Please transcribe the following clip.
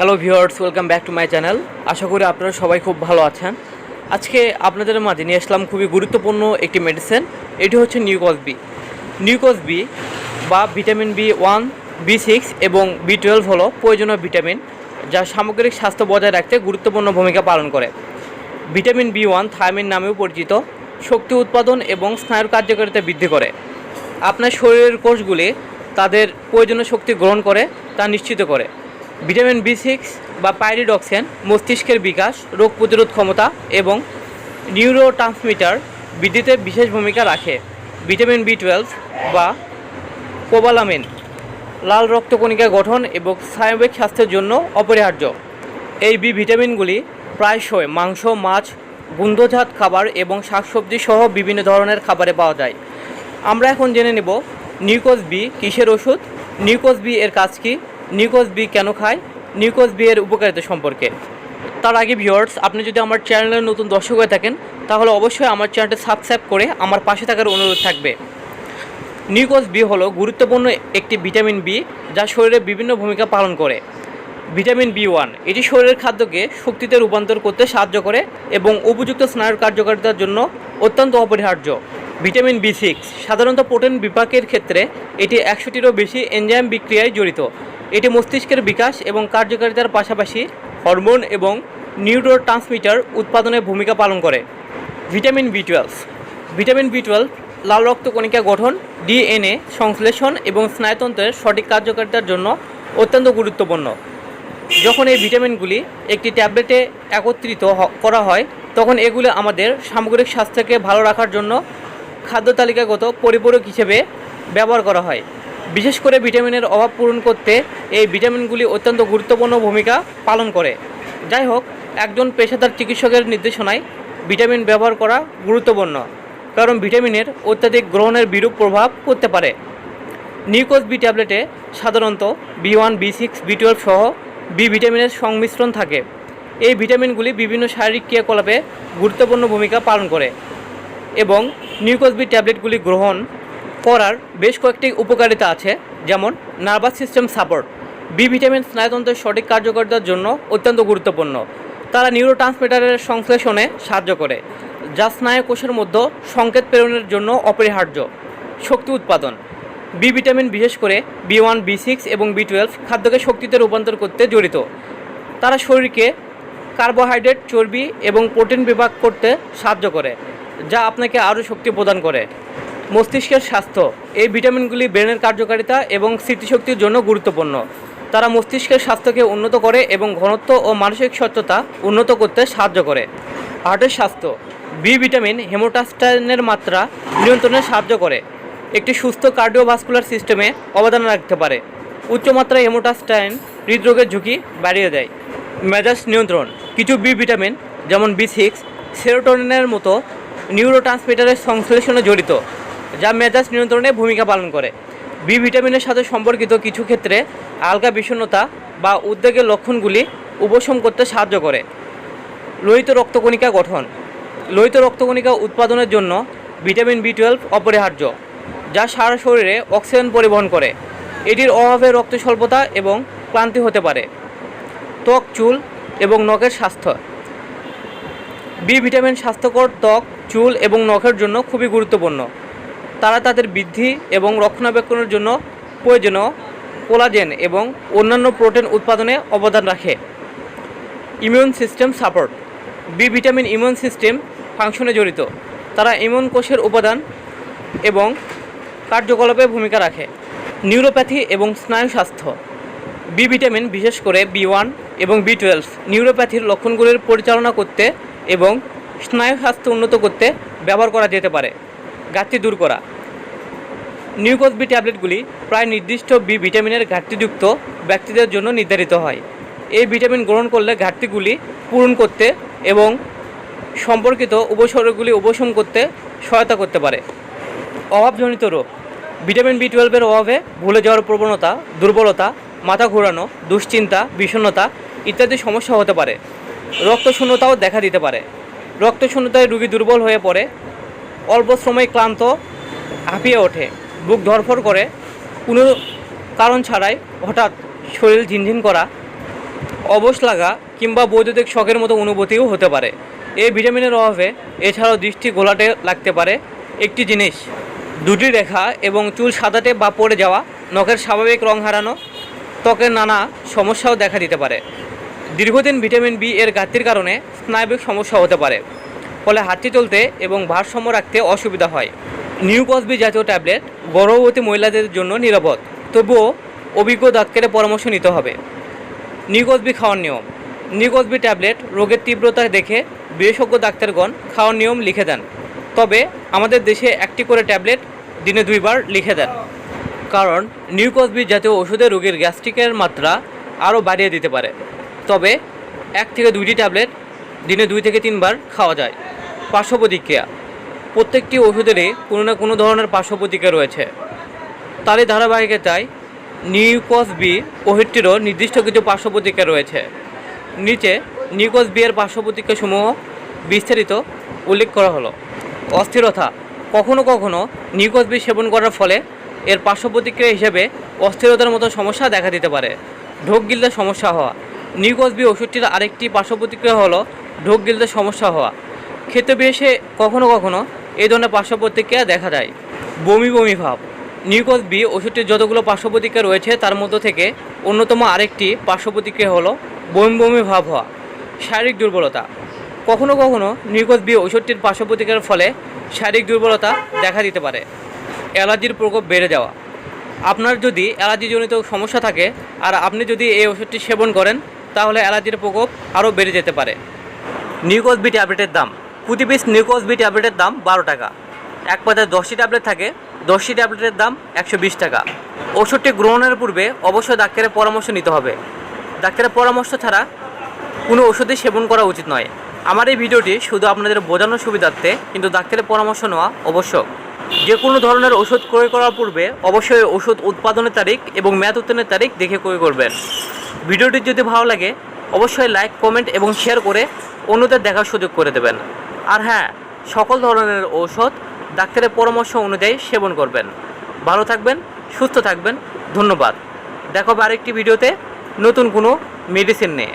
Hello viewers welcome back to my channel আশা করি আপনারা সবাই খুব ভালো আছেন। আজকে আপনাদের মাঝে নিয়ে আসলাম খুবই গুরুত্বপূর্ণ একটি মেডিসিন এটি হচ্ছে নিউকস বি নিউকস বি বা vitamin B one B six এবং বি টুয়েলভ হলো প্রয়োজনীয় ভিটামিন যা সামগ্রিক স্বাস্থ্য বজায় রাখতে গুরুত্বপূর্ণ ভূমিকা পালন করে। ভিটামিন বি ওয়ান থায়ামিন নামেও পরিচিত, শক্তি উৎপাদন এবং স্নায়ুর কার্যকারিতা বৃদ্ধি করে। আপনার শরীরের কোষগুলি তাদের প্রয়োজনীয় শক্তি গ্রহণ করে, তা নিশ্চিত করে। ভিটামিন বি সিক্স বা পাইরিডক্সেন, মস্তিষ্কের বিকাশ, রোগ প্রতিরোধ ক্ষমতা এবং নিউরো ট্রান্সমিটার বৃদ্ধিতে বিশেষ ভূমিকা রাখে। ভিটামিন বি টুয়েলভ বা কোবালামিন লাল রক্তকণিকা গঠন এবং স্নায়বিক স্বাস্থ্যের জন্য অপরিহার্য। এই বি ভিটামিনগুলি প্রায়শই মাংস, মাছ, গুন্ধজাত খাবার এবং শাকসবজি সহ বিভিন্ন ধরনের খাবারে পাওয়া যায়। আমরা এখন জেনে নেব নিউকোস বি কিসের ওষুধ নিউকোস বি এর কাজ কী নিউকোস বি কেন খায়? নিউকোস বি এর উপকারিতা সম্পর্কে। তার আগে ভিউয়ার্স, আপনি যদি আমার চ্যানেলের নতুন দর্শক হয়ে থাকেন, তাহলে অবশ্যই আমার চ্যানেলটি সাবস্ক্রাইব করে আমার পাশে থাকার অনুরোধ থাকবে। নিউকোস বি হলো গুরুত্বপূর্ণ একটি ভিটামিন বি, যা শরীরে বিভিন্ন ভূমিকা পালন করে। ভিটামিন বি ওয়ান, এটি শরীরের খাদ্যকে শক্তিতে রূপান্তর করতে সাহায্য করে এবং উপযুক্ত স্নায়ুর কার্যকারিতার জন্য অত্যন্ত অপরিহার্য। ভিটামিন বি সিক্স, সাধারণত প্রোটিন বিপাকের ক্ষেত্রে এটি একশোটিরও বেশি এনজাইম বিক্রিয়ায় জড়িত। এটি মস্তিষ্কের বিকাশ এবং কার্যকারিতার পাশাপাশি হরমোন এবং নিউরো ট্রান্সমিটার উৎপাদনে ভূমিকা পালন করে। Vitamin B twelve vitamin B twelve লাল রক্তকণিকা গঠন ডিএনএ সংশ্লেষণ এবং স্নায়ুতন্ত্রের সঠিক কার্যকারিতার জন্য অত্যন্ত গুরুত্বপূর্ণ। যখন এই ভিটামিনগুলি একটি ট্যাবলেটে একত্রিত করা হয়, তখন এগুলো আমাদের সামগ্রিক স্বাস্থ্যকে ভালো রাখার জন্য খাদ্য তালিকাগত পরিপূরক হিসেবে ব্যবহার করা হয়। বিশেষ করে ভিটামিনের অভাব পূরণ করতে এই ভিটামিনগুলি অত্যন্ত গুরুত্বপূর্ণ ভূমিকা পালন করে। যাই হোক, একজন পেশাদার চিকিৎসকের নির্দেশনায় ভিটামিন ব্যবহার করা গুরুত্বপূর্ণ, কারণ ভিটামিনের অত্যাধিক গ্রহণের বিরূপ প্রভাব করতে পারে। নিউকোস বি ট্যাবলেটে সাধারণত B one, B six, B twelve সহ বি ভিটামিনের সংমিশ্রণ থাকে। এই ভিটামিনগুলি বিভিন্ন শারীরিক ক্রিয়াকলাপে গুরুত্বপূর্ণ ভূমিকা পালন করে এবং নিউকোস বি ট্যাবলেটগুলি গ্রহণ করার বেশ কয়েকটি উপকারিতা আছে, যেমন nervous system support. B vitamin স্নায়ুতন্ত্রের সঠিক কার্যকারিতার জন্য অত্যন্ত গুরুত্বপূর্ণ। তারা নিউরো ট্রান্সমিটারের সংশ্লেষণে সাহায্য করে, যা স্নায়ু কোষের মধ্যে সংকেত প্রেরণের জন্য অপরিহার্য। শক্তি উৎপাদন। বি ভিটামিন বিশেষ করে বি ওয়ান, বি সিক্স এবং বি টুয়েলভ খাদ্যকে শক্তিতে রূপান্তর করতে জড়িত। তারা শরীরকে কার্বোহাইড্রেট, চর্বি এবং প্রোটিন বিভাগ করতে সাহায্য করে, যা আপনাকে আরও শক্তি প্রদান করে। মস্তিষ্কের স্বাস্থ্য। এই ভিটামিনগুলি ব্রেনের কার্যকারিতা এবং স্মৃতিশক্তির জন্য গুরুত্বপূর্ণ। তারা মস্তিষ্কের স্বাস্থ্যকে উন্নত করে এবং ঘনত্ব ও মানসিক সচ্ছতা উন্নত করতে সাহায্য করে। হার্টের স্বাস্থ্য। বি ভিটামিন হেমোটাস্টাইনের মাত্রা নিয়ন্ত্রণে সাহায্য করে। একটি সুস্থ কার্ডিওভাস্কুলার সিস্টেমে অবদান রাখতে পারে। উচ্চমাত্রায় হেমোটাস্টাইন হৃদরোগের ঝুঁকি বাড়িয়ে দেয়। মেজাজ নিয়ন্ত্রণ। কিছু বি ভিটামিন যেমন বি সিক্স সেরোটোনিনের মতো নিউরোট্রান্সমিটারের সংশ্লেষণে জড়িত। যা মেজাজ নিয়ন্ত্রণে ভূমিকা পালন করে। বি ভিটামিনের সাথে সম্পর্কিত কিছু ক্ষেত্রে আলগা বিষণ্ণতা বা উদ্বেগের লক্ষণগুলি উপশম করতে সাহায্য করে। লোহিত রক্তকণিকা গঠন। লোহিত রক্তকণিকা উৎপাদনের জন্য ভিটামিন বি টুয়েলভ অপরিহার্য, যা সারা শরীরে অক্সিজেন পরিবহন করে। এটির অভাবে রক্ত স্বল্পতা এবং ক্লান্তি হতে পারে। ত্বক, চুল এবং নখের স্বাস্থ্য। বি ভিটামিন স্বাস্থ্যকর ত্বক, চুল এবং নখের জন্য খুবই গুরুত্বপূর্ণ। তারা তাদের বৃদ্ধি এবং রক্ষণাবেক্ষণের জন্য প্রয়োজনীয় কোলাজেন এবং অন্যান্য প্রোটিন উৎপাদনে অবদান রাখে। Immune system support. B vitamin immune system ফাংশনে জড়িত। তারা ইমিউন কোষের উপাদান এবং কার্যকলাপে ভূমিকা রাখে। নিউরোপ্যাথি এবং স্নায়ু স্বাস্থ্য। বি ভিটামিন, বিশেষ করে বি ওয়ান এবং বি টুয়েলভ, নিউরোপ্যাথির লক্ষণগুলির পরিচালনা করতে এবং স্নায়ু স্বাস্থ্য উন্নত করতে ব্যবহার করা যেতে পারে। ঘাটতি দূর করা। নিউকোস বি ট্যাবলেটগুলি প্রায় নির্দিষ্ট বি ভিটামিনের ঘাটতিযুক্ত ব্যক্তিদের জন্য নির্ধারিত হয়। এই ভিটামিন গ্রহণ করলে ঘাটতিগুলি পূরণ করতে এবং সম্পর্কিত উপসর্গগুলি উপশম করতে সহায়তা করতে পারে। অভাবজনিত রোগ। ভিটামিন বি টুয়েলভের অভাবে ভুলে যাওয়ার প্রবণতা, দুর্বলতা, মাথা ঘোরানো, দুশ্চিন্তা, বিষণ্ণতা ইত্যাদি সমস্যা হতে পারে। রক্তশূন্যতাও দেখা দিতে পারে। রক্তশূন্যতায় রোগী দুর্বল হয়ে পড়ে অল্প সময় ক্লান্ত হাঁপিয়ে ওঠে, বুক ধরফর করে। কোনো কারণ ছাড়াই হঠাৎ শরীর ঝিনঝিন করা, অবশ লাগা কিংবা বৈদ্যুতিক শখের মতো অনুভূতিও হতে পারে। এই ভিটামিনের অভাবে এছাড়াও দৃষ্টি গোলাটে লাগতে পারে। একটি জিনিস, দুটি রেখা এবং চুল সাদাটে বা পড়ে যাওয়া, নখের স্বাভাবিক রং হারানো ত্বকের নানা সমস্যাও দেখা দিতে পারে। দীর্ঘদিন ভিটামিন বি এর ঘাটতির কারণে স্নায়বিক সমস্যা হতে পারে। ফলে হাঁটতে চলতে এবং ভারসাম্য রাখতে অসুবিধা হয়। নিউকসবি জাতীয় ট্যাবলেট গর্ভবতী মহিলাদের জন্য নিরাপদ। তবুও অভিজ্ঞ ডাক্তারের পরামর্শ নিতে হবে। নিউকসবি খাওয়ার নিয়ম। নিউকসবি ট্যাবলেট রোগের তীব্রতা দেখে বিশেষজ্ঞ ডাক্তারগণ খাওয়ার নিয়ম লিখে দেন। তবে আমাদের দেশে একটি করে ট্যাবলেট দিনে দুইবার লিখে দেন। কারণ নিউকসবি জাতীয় ওষুধে রোগীর গ্যাস্ট্রিকের মাত্রা আরও বাড়িয়ে দিতে পারে। তবে এক থেকে দুইটি ট্যাবলেট দিনে দুই থেকে তিনবার খাওয়া যায়। পার্শ্ব প্রতিক্রিয়া প্রত্যেকটি ওষুধেরই কোনো না কোনো ধরনের পার্শ্ব প্রতিক্রিয়া রয়েছে। তারই ধারাবাহিকতায় নিউকস বি ওষুধটিরও নির্দিষ্ট কিছু পার্শ্ব প্রতিক্রিয়া রয়েছে। নিচে নিউকস বি এর পার্শ্ব প্রতিক্রিয়াসমূহ বিস্তারিত উল্লেখ করা হলো। অস্থিরতা। কখনো কখনো নিউকস বি সেবন করার ফলে এর পার্শ্ব প্রতিক্রিয়া হিসেবে অস্থিরতার মতো সমস্যা দেখা দিতে পারে। ঢোক গিলতে সমস্যা হওয়া। নিউকস বি ওষুধটির আরেকটি পার্শ্ব প্রতিক্রিয়া হলো ঢোক গিলতে সমস্যা হওয়া। খেতে বেশে কখনো কখনো এই ধরনের পার্শ্ব প্রতিক্রিয়া দেখা যায় বমি বমি ভাব। নিউকস বি ওষুধটির যতগুলো পার্শ্ব প্রতিক্রিয়া রয়েছে, তার মধ্য থেকে অন্যতম আরেকটি পার্শ্ব প্রতিক্রিয়া হলো বমি বমি ভাব হওয়া, শারীরিক দুর্বলতা। কখনো কখনো নিউকস বি ওষুধটির পার্শ্ব প্রতিক্রিয়ার ফলে শারীরিক দুর্বলতা দেখা দিতে পারে। অ্যালার্জির প্রকোপ বেড়ে যাওয়া। আপনার যদি অ্যালার্জিজনিত সমস্যা থাকে আর আপনি যদি এই ওষুধটি সেবন করেন, তাহলে অ্যালার্জির প্রকোপ আরও বেড়ে যেতে পারে। নিউকস বি ট্যাবলেটের দাম। প্রতি পিস নিউকস বি ট্যাবলেটের দাম বারো টাকা। এক পাতায় দশটি ট্যাবলেট থাকে, দশটি ট্যাবলেটের দাম একশো বিশ টাকা। ওষুধটি গ্রহণের পূর্বে অবশ্যই ডাক্তারের পরামর্শ নিতে হবে। ডাক্তারের পরামর্শ ছাড়া কোনো ওষুধই সেবন করা উচিত নয়। আমার এই ভিডিওটি শুধু আপনাদের বোঝানোর সুবিধার্থে, কিন্তু ডাক্তারের পরামর্শ নেওয়া আবশ্যক। যে কোনো ধরনের ওষুধ ক্রয় করার পূর্বে অবশ্যই ওষুধ উৎপাদনের তারিখ এবং মেয়াদ উত্তীর্ণের তারিখ দেখে ক্রয় করবেন। ভিডিওটি যদি ভালো লাগে অবশ্যই লাইক কমেন্ট এবং শেয়ার করে অন্যদের দেখার সুযোগ করে দেবেন। আর হ্যাঁ সকল ধরনের ঔষধ ডাক্তারের পরামর্শ অনুযায়ী সেবন করবেন। ভালো থাকবেন, সুস্থ থাকবেন, ধন্যবাদ। দেখো আরেকটি ভিডিওতে নতুন কোনো মেডিসিন নিয়ে।